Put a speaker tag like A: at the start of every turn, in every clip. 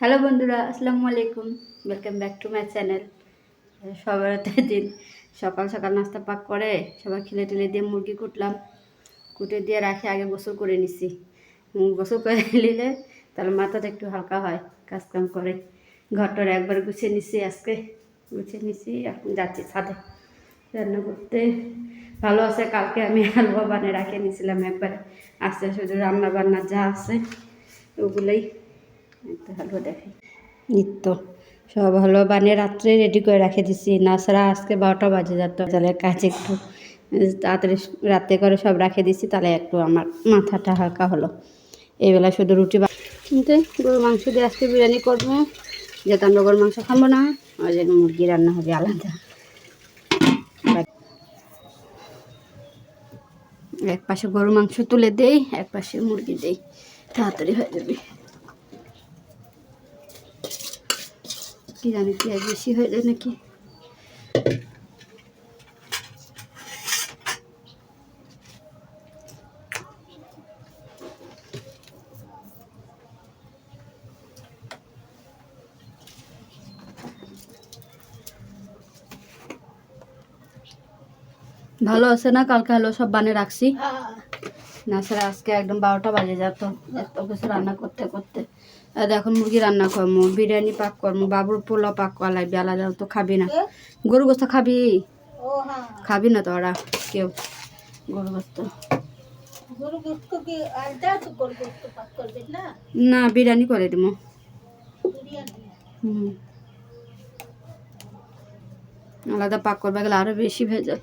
A: Hello বন্ধুরা, আসসালামু আলাইকুম। Welcome back to my channel সবার দিন সকাল সকাল নাস্তা পাক করে সবাই খেলে টেলে দিয়ে মুরগি কুটলাম। কুটে দিয়ে রাখে, আগে গোসল করে নিছি। গোসল করে নিলে তাহলে মাথাটা একটু হালকা হয় কাজ কাম করে। ঘরটার একবার গুছিয়ে নিছি আজকে। গুছিয়ে নিছি, এখন যাচ্ছি ছাদে। রান্না করতে। ভালো আছে, কালকে আমি হালুয়া বানিয়ে রাখে নিয়েছিলাম একবারে। আস্তে শুধু রান্না বান্না যা আছে, ওগুলোই। দেখে। নিত্য। সব হলো বানিয়ে রাত্রে রেডি করে রেখে দিছি। না ছাড়া আজকে বারোটা বাজে যেত। তাহলে কাজ একটু, তাড়াতাড়ি রাতে করে সব রেখে দিছি, তাহলে একটু আমার মাথাটা হালকা হলো। এই বেলা শুধু রুটি কিন্তু গরুর মাংস দিয়ে আজকে বিরিয়ানি করব। যেহেতু আমরা গরুর মাংস খাব না ওই জন্য মুরগি রান্না হবে আলাদা। এক পাশে গরুর মাংস তুলে দেই, এক পাশে মুরগি দেই। তাড়াতাড়ি হয়ে যাবে। কি জানি পেঁয়াজ বেশি হয়ে যায় নাকি? ভালো আছে না? কালকে হলো সব বানিয়ে রাখছি। না স্যার আজকে একদম বারোটা বাজে যেত এত কিছু রান্না করতে করতে। আর এখন মুরগি রান্না করব বিরিয়ানি পাক করব বাবুর পোলাও পাক করা লাগবে আলাদা তো খাবি না। গরু গোস্ত খাবি? খাবি না তো ওরা কেউ। গরু গোস্ত।
B: না?
A: বিরিয়ানি করে দিব। হুম। আলাদা পাক করবে গেলে আরও বেশি ভেজাল।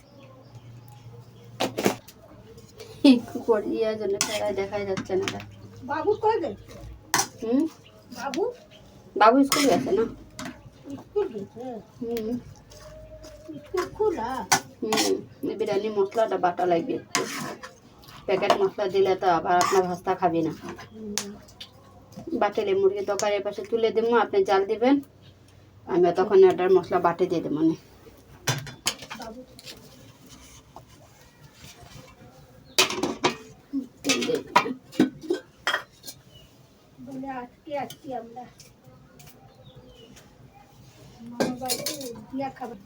A: করিয়ে জন্য দেখাই যাচ্ছে না।
B: বাবু গেছে
A: হুম?
B: বাবু?
A: বাবু স্কুল গেছে না?
B: স্কুল গেছে?
A: হুম।
B: স্কুল খোলা?
A: হুম। বিরিয়ানি মশলাটা বাটা লাগবে একটু। প্যাকেট মশলা দিলে তো আবার আপনার ভাস্তা খাবি না। বাটেলে মুরগি দোকানের পাশে তুলে দেবো আপনি জাল দিবেন। আমি তখন এটার মশলা বাটে দিয়ে দেবো না
B: বাবু
A: তেল দিয়ে দিবেন।
B: বলে আজকে আজকে আমরা। মামা বাড়িতে দিয়া খাবার।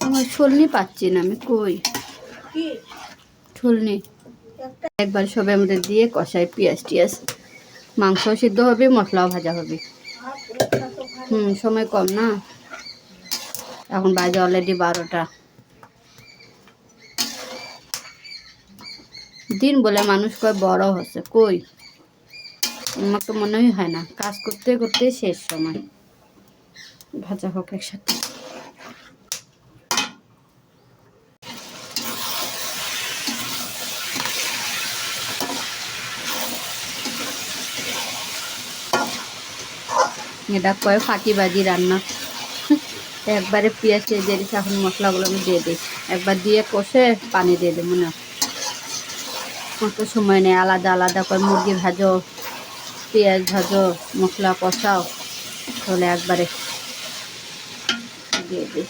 A: আমার ছলনি পাচ্ছি না আমি কই?
B: কি?
A: ছলনি। একবার সবাই আমাদের দিয়ে কষাই পেঁয়াজ টিয়াজ। মাংস সিদ্ধ হবে, মশলাও ভাজা হবে। হুম, সময় কম না? এখন বাজে অলরেডি বারোটা। দিন বলে মানুষ কয়, বড় হচ্ছে। কই? আমার তো মনেই হয় না। কাজ করতে করতে শেষ সময়। ভাজা হোক একসাথে। এটা কয় ফাঁকিবাজি রান্না। একবারে পেঁয়াজ দিয়ে দিচ্ছি এখন মশলাগুলো আমি দিয়ে দিই। একবার দিয়ে কষে পানি দিয়ে দেবো, না? অত সময় নেই, আলাদা আলাদা করে মুরগি ভাজো, পেঁয়াজ ভাজো, মশলা কষাও, তাহলে একবারে দিয়ে দিই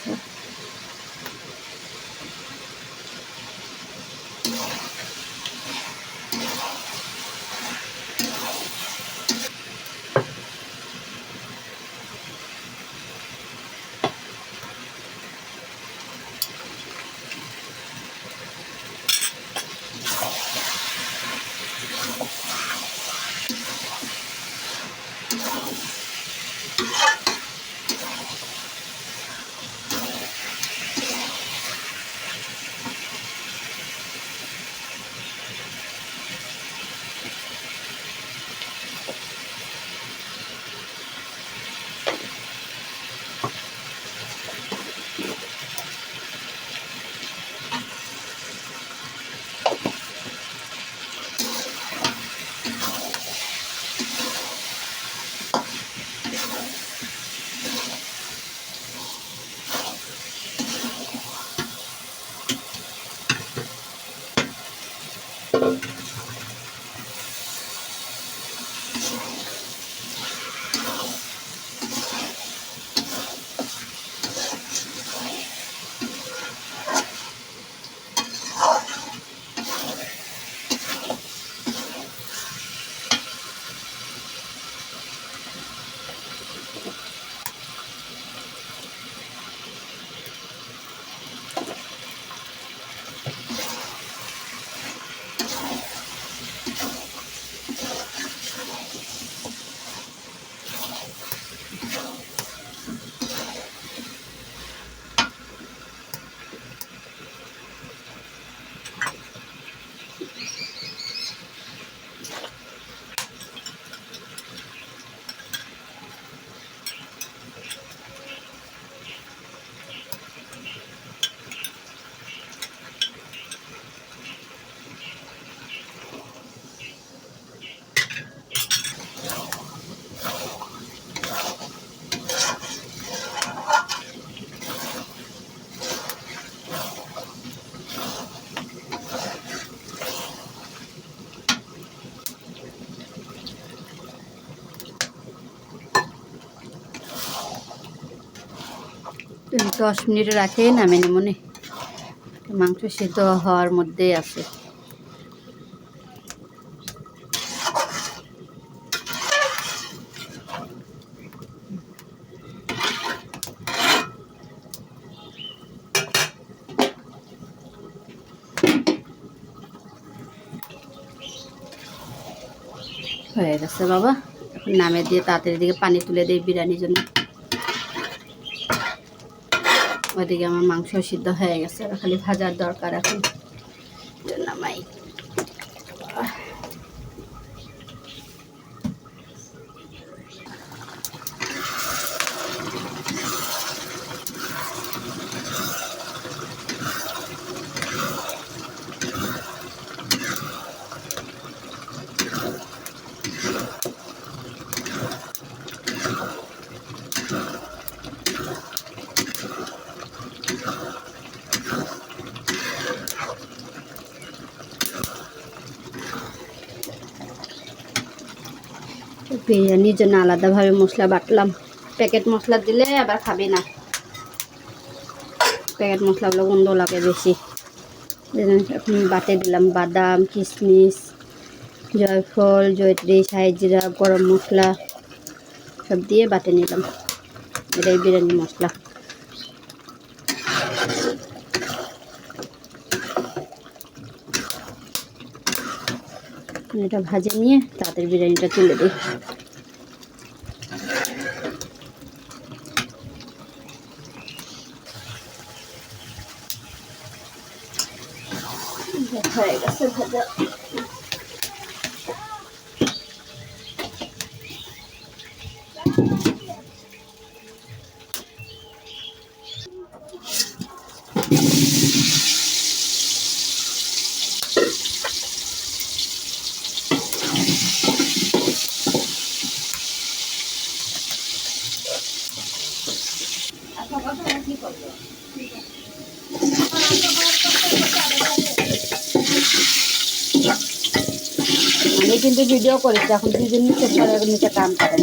A: Thank you. দশ মিনিট রাখে নামে মনে। মাংস সিদ্ধ হওয়ার মধ্যে আছে। হয়ে গেছে বাবা। নামে দিয়ে তাড়াতাড়ি দিকে পানি তুলে দিই বিরিয়ানির জন্য। ওদিকে আমার মাংস সিদ্ধ হয়ে গেছে খালি ভাজার দরকার এখন এটা নামাই বিরিয়ানির জন্য আলাদাভাবে মশলা বাটলাম। প্যাকেট মশলা দিলে আবার খাবে না। প্যাকেট মশলাগুলো গন্ধ লাগে বেশি। এখন বাটে দিলাম। বাদাম কিশমিশ জয়ফল, জয়ত্রী সাইজিরা গরম মশলা সব দিয়ে বাটে নিলাম। এটাই বিরিয়ানি মশলা। এটা ভাজে নিয়ে তাড়াতাড়ি বিরিয়ানিটা তুলে দিই। হয়ে গেছে ভাজা ভিডিও করেছি এখন দুজন নিচে পরে নিচে কাম করেন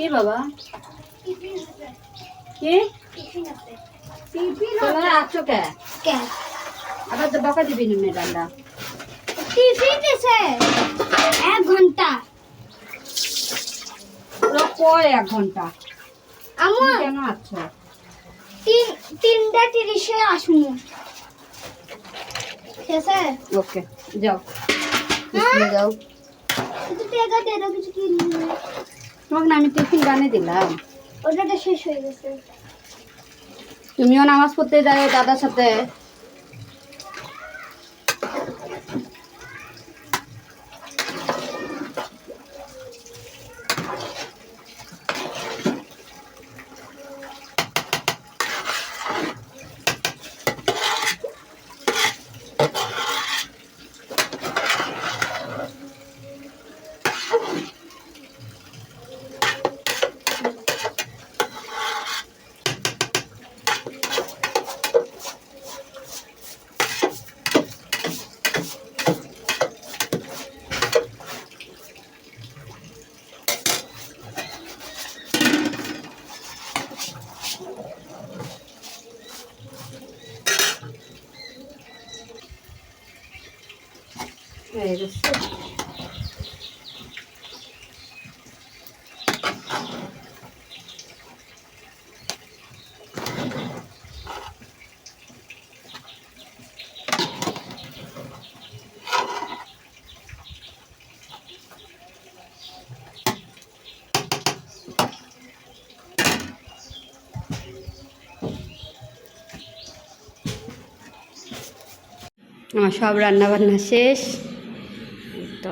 A: কি বাবা? কি?
B: আছে
A: তোমরা আছো কে? আবার তো বকা দিবি নি ম্যাডামরা
B: টিফিন আছে এক ঘণ্টা।
A: ওরা কয় এক ঘণ্টা?
B: আমার
A: কেন আছো?
B: তিন তিনটা তিরিশে আসুন। আছে
A: ওকে যাও। স্কুলে যাও।
B: টাকা দে কিছু কিনবো
A: তোমাকে না আমি টিফিন বানিয়ে দিলাম।
B: ওটা শেষ হয়ে গেছে।
A: তুমিও নামাজ পড়তে যাও দাদার সাথে হয়ে গেছে আমার সব রান্না বান্না শেষ। তো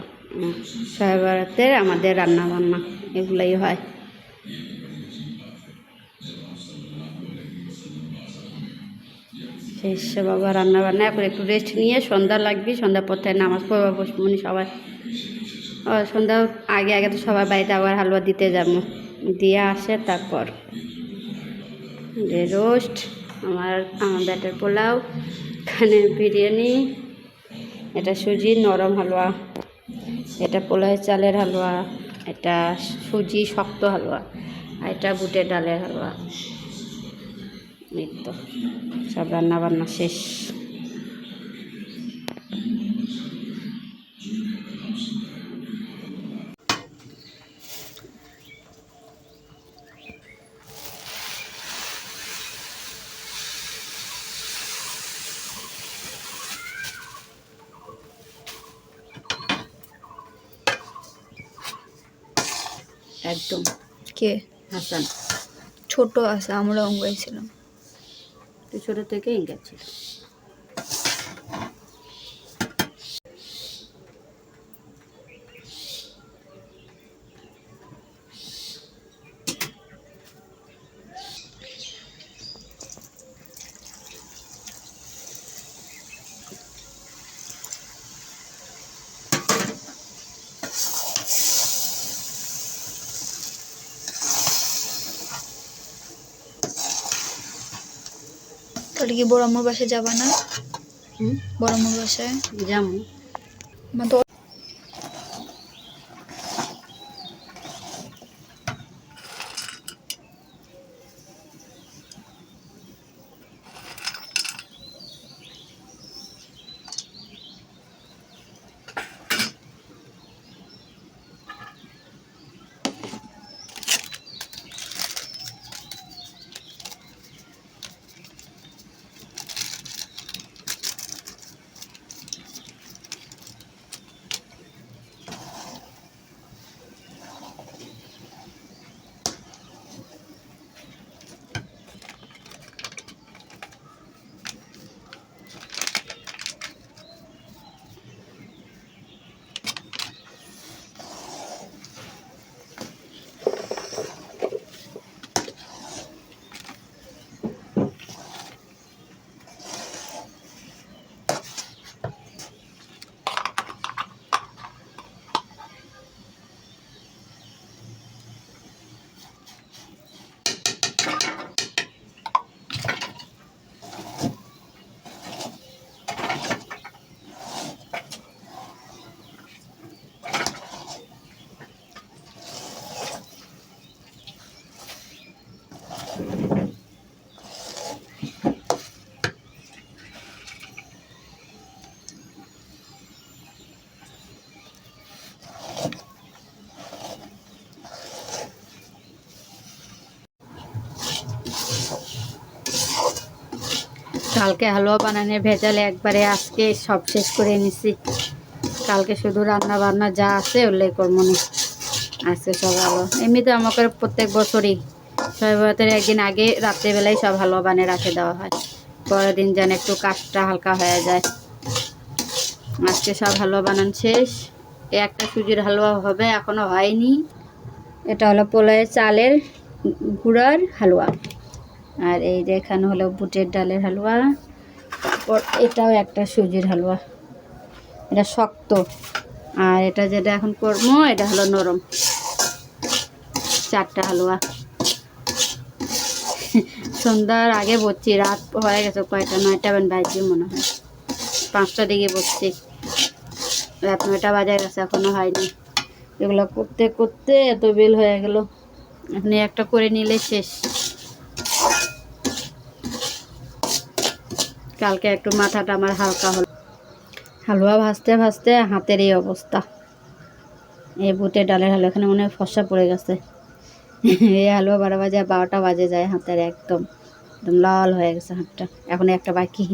A: শবে আমাদের রান্না বান্না এগুলাই হয়। শেষ, বাবা রান্না বান্না এখন একটু রেস্ট নিয়ে সন্ধ্যা লাগবে, সন্ধ্যা পর থেকে নামাজ পড়বা বসমনি সবাই। ও, সন্ধ্যা আগে আগে তো সবার বাড়িতে আবার হালুয়া দিতে যাব। দিয়ে আসে তারপর। রোস্ট আমার আমার ব্যাটার পোলাও। এখানে বিরিয়ানি, এটা সুজি, নরম হালুয়া, এটা পোলাই চালের হালুয়া, এটা সুজি শক্ত হালুয়া, আর এটা বুটের ডালের হালুয়া। এই তো, সব রান্নাবান্না শেষ একদম
C: কে?
A: হাসান।
C: ছোট আসা আমরা অঙ্গাই ছিলাম।
A: তুই ছোটো থেকেই গেছিল।
C: তাহলে কি বড় আম্মুর বাসায় যাবা না? বড় আম্মুর বাসায়?
A: যাব।
C: মা তো
A: কালকে হালুয়া বানানোর ভেজালে একবারে আজকে সব শেষ করে নিছি কালকে শুধু রান্না বান্না যা আছে ওগুলোই করব না। আজকে সব ভালো। এমনিতে আমাকে প্রত্যেক বছরই বছরের একদিন আগে রাত্রেবেলায় সব হালুয়া বানিয়ে রাখে দেওয়া হয়। পরের দিন যেন একটু কাজটা হালকা হয়ে যায়। আজকে সব হালুয়া বানান শেষ। একটা সুজির হালুয়া হবে, এখনও হয়নি। এটা হলো পোলায়ের চালের গুঁড়ার হালুয়া। আর এই যে এখানে হলো বুটের ডালের হালুয়া, তারপর এটাও একটা সুজির হালুয়া। এটা শক্ত। আর এটা যেটা এখন করব, এটা হলো নরম। চারটা হালুয়া। সন্ধ্যার আগে বসছি রাত হয়ে গেছে কয়টা, নয়টা বেন বাজছে মনে হয়। পাঁচটা দিকে বসছি রাত নয়টা বাজে গেছে, এখনও হয়নি। এগুলো করতে করতে এত বিল হয়ে গেল। এই একটা করে নিলে শেষ। কালকে একটু মাথাটা আমার হালকা হলো। হালুয়া ভাজতে ভাজতে হাতের এই অবস্থা। এই বুটের ডালের হালুয়া এখানে মনে হয় ফসা পড়ে গেছে। এই হালুয়া বারো বাজে, বারোটা বাজে যায় হাতের একদম। একদম লাল হয়ে গেছে হাতটা। এখন একটা বাকি।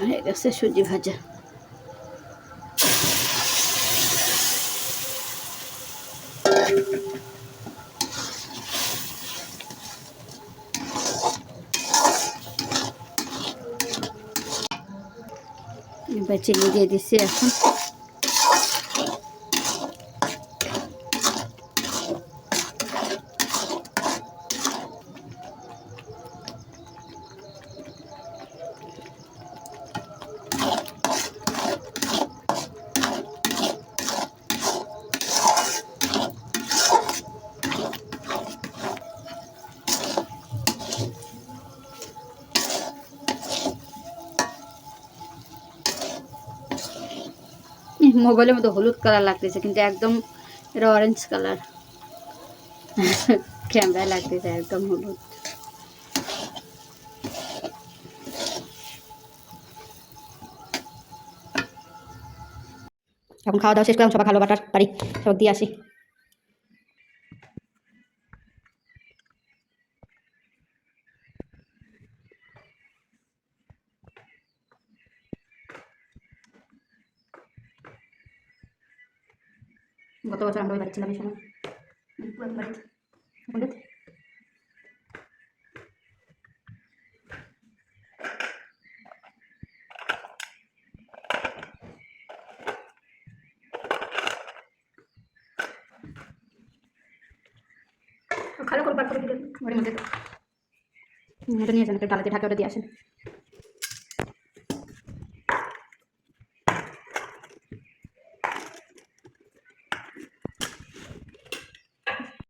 A: হয়ে গেছে সুজি ভাজা। চিনি দিয়ে দিচ্ছি এখন। মোবাইলের মধ্যে হলুদ কালার লাগতেছে, কিন্তু একদম এটা অরেঞ্জ কালার। ক্যামেরায় লাগতেছে একদম হলুদ। এখন খাওয়া দাওয়া শেষ করলাম সবাই ভালো বাটার পারি সব দিয়ে আসি। গত বছর আমরা ওই বাড়ি ছিলাম এই সময়। পুরাতন ভালো করে বার করে দিলেন ঘরের মধ্যে। এটা নিয়ে যান একটা ডালাতে ঢাকা ওটা দিয়ে আসেন।